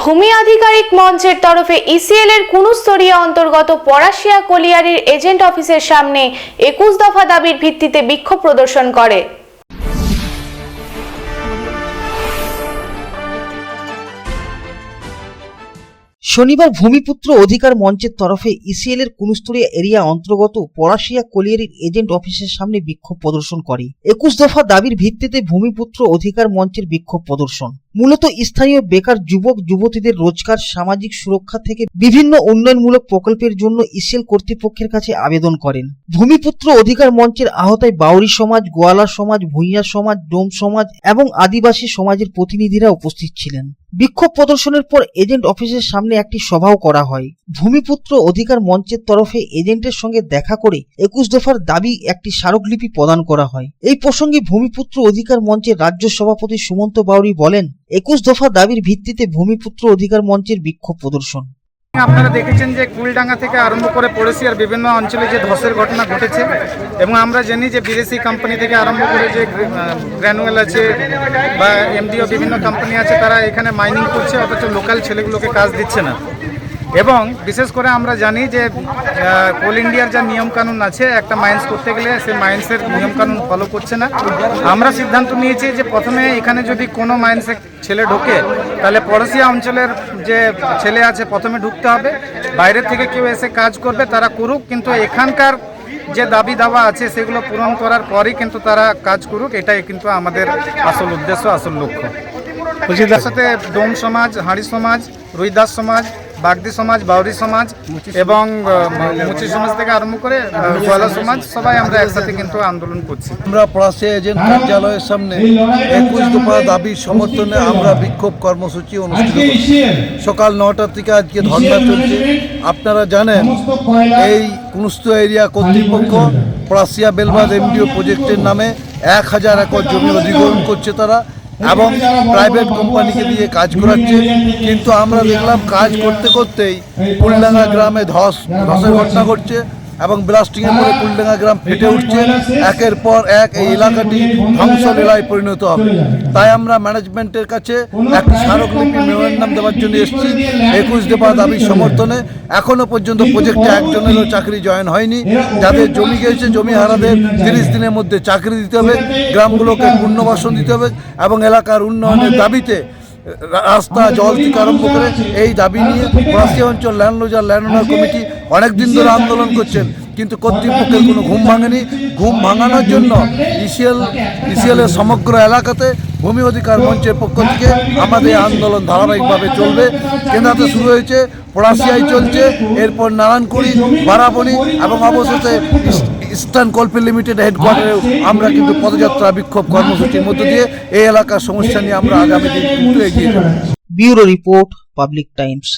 ভূমি আধিকারিক মঞ্চের তরফে ইসিএল এর কুনুস্তরীয় অন্তর্গত পরাশিয়া কলিয়ারির এজেন্ট অফিসের সামনে একুশ দফা দাবির ভিত্তিতে বিক্ষোভ প্রদর্শন করে। শনিবার ভূমিপুত্র অধিকার মঞ্চের তরফে ইসিএল এর কুনুস্তরিয়া এরিয়া অন্তর্গত পরাশিয়া কলিয়ারির এজেন্ট অফিসের সামনে বিক্ষোভ প্রদর্শন করে। একুশ দফা দাবির ভিত্তিতে ভূমিপুত্র অধিকার মঞ্চের বিক্ষোভ প্রদর্শন। মূলত স্থানীয় বেকার যুবক, যুবতীদের রোজগার, সামাজিক সুরক্ষা থেকে বিভিন্ন উন্নয়নমূলক প্রকল্পের জন্য ইসিএল কর্তৃপক্ষের কাছে আবেদন করেন। ভূমিপুত্র অধিকার মঞ্চের আহতায় বাউরি সমাজ, গোয়ালা সমাজ, ভূঁইয়া সমাজ, ডোম সমাজ এবং আদিবাসী সমাজের প্রতিনিধিরা উপস্থিত ছিলেন। বিক্ষোভ প্রদর্শনের পর এজেন্ট অফিসের সামনে একটি সভাও করা হয়। ভূমিপুত্র অধিকার মঞ্চের তরফে এজেন্টের সঙ্গে দেখা করে একুশ দফার দাবি একটি স্মারকলিপি প্রদান করা হয়। এই প্রসঙ্গে ভূমিপুত্র অধিকার মঞ্চের রাজ্য সভাপতি সুমন্ত বাউরি বলেন, একুশ দফা দাবির ভিত্তিতে ভূমিপুত্র অধিকার মঞ্চের বিক্ষোভ প্রদর্শন। আপনারা দেখেছেন যে কুলডাঙ্গা থেকে আরম্ভ করে পড়েছি আর বিভিন্ন অঞ্চলে যে ধসের ঘটনা ঘটেছে এবং আমরা জানি যে বিদেশি কোম্পানি থেকে আরম্ভ করে যে গ্র্যানুয়েল আছে বা এমডিও বিভিন্ন কোম্পানি আছে, তারা এখানে মাইনিং করছে, অথচ লোকাল ছেলেগুলোকে কাজ দিচ্ছে না। এবং বিশেষ করে আমরা জানি যে কোল ইন্ডিয়ার যা নিয়মকানুন আছে একটা মাইন্স করতে গেলে সেই মাইন্সের নিয়মকানুন ফলো করছে না। আমরা সিদ্ধান্ত নিয়েছি যে প্রথমে এখানে যদি কোনো মাইন্সে ছেলে ঢোকে তাহলে পড়োশিয়া অঞ্চলের যে ছেলে আছে প্রথমে ঢুকতে হবে। বাইরের থেকে কেউ এসে কাজ করবে তারা করুক কিন্তু এখানকার যে দাবি দাওয়া আছে সেগুলো পূরণ করার পরই কিন্তু তারা কাজ করুক। এটাই কিন্তু আমাদের আসল উদ্দেশ্য আসল লক্ষ্য। সাথে ডোম সমাজ হাঁড়ি সমাজ রুইদাস সমাজ বাগদি সমাজ, বাউরি সমাজ এবং মুচি সমাজ থেকে আরম্ভ করে গোয়ালা সমাজ, সবাই আমরা একসাথে কিন্তু আন্দোলন করছি। আমরা পলাশিয়া এজেন্ট কার্যালয়ের সামনে একুশ দফা দাবির সমর্থনে আমরা বিক্ষোভ কর্মসূচি অনুষ্ঠিত সকাল নটার থেকে আজকে ধর্ণা চলছে। আপনারা জানেন, এই কুনুস্ত এরিয়া কর্তৃপক্ষ পলাশিয়া বেলবাদ এমডিও প্রজেক্টের নামে এক হাজার একর জমি অধিগ্রহণ করছে তারা। এবং প্রাইভেট কোম্পানিকে দিয়ে কাজ করাচ্ছে। কিন্তু আমরা দেখলাম কাজ করতে করতেই পুলডাঙ্গা গ্রামে ধস, ধসের ঘটনা ঘটছে। এবং ব্লাস্টিং এর পরে কুলডাঙ্গা গ্রাম ফেটে উঠছে। একের পর এক এই এলাকাটি ধ্বংস লীলায় পরিণত হবে। তাই আমরা ম্যানেজমেন্টের কাছে একটি স্মারকলিপি মেমোরেন্ডাম দেওয়ার জন্য এসেছি। একুশ দেবা দাবির সমর্থনে। এখনও পর্যন্ত প্রজেক্টে একজনেরও চাকরি জয়েন হয়নি। যাদের জমি গিয়েছে জমি হারাদের তিরিশ দিনের মধ্যে চাকরি দিতে হবে। গ্রামগুলোকে পুনর্বাসন দিতে হবে এবং এলাকার উন্নয়নের দাবিতে রাস্তা, জল থেকে আরম্ভ করে এই দাবি নিয়ে অঞ্চল ল্যান্ড লোজার ল্যান্ড কমিটি অনেক দিন ধরে আন্দোলন করছেন, কিন্তু কর্তৃপক্ষের কোনো ঘুম ভাঙেনি। ঘুম ভাঙানোর জন্য ইসিএল, ইসিএলের সমগ্র এলাকাতে ভূমি অধিকার মঞ্চের পক্ষ থেকে আমাদের আন্দোলন ধারাবাহিকভাবে চলবে। কেন্দ্রাতে শুরু হয়েছে, পড়াশিয়ায় চলছে, এরপর নারায়ণকুড়ি, বারাবণী এবং অবশেষে ইস্টার্ন কল্পি লিমিটেড হেডকোয়ার্টারেও আমরা কিন্তু পদযাত্রা, বিক্ষোভ কর্মসূচির মধ্য দিয়ে এই এলাকার সমস্যা নিয়ে আমরা আগামী দিন এগিয়ে যাব। Bureau report, Public Times.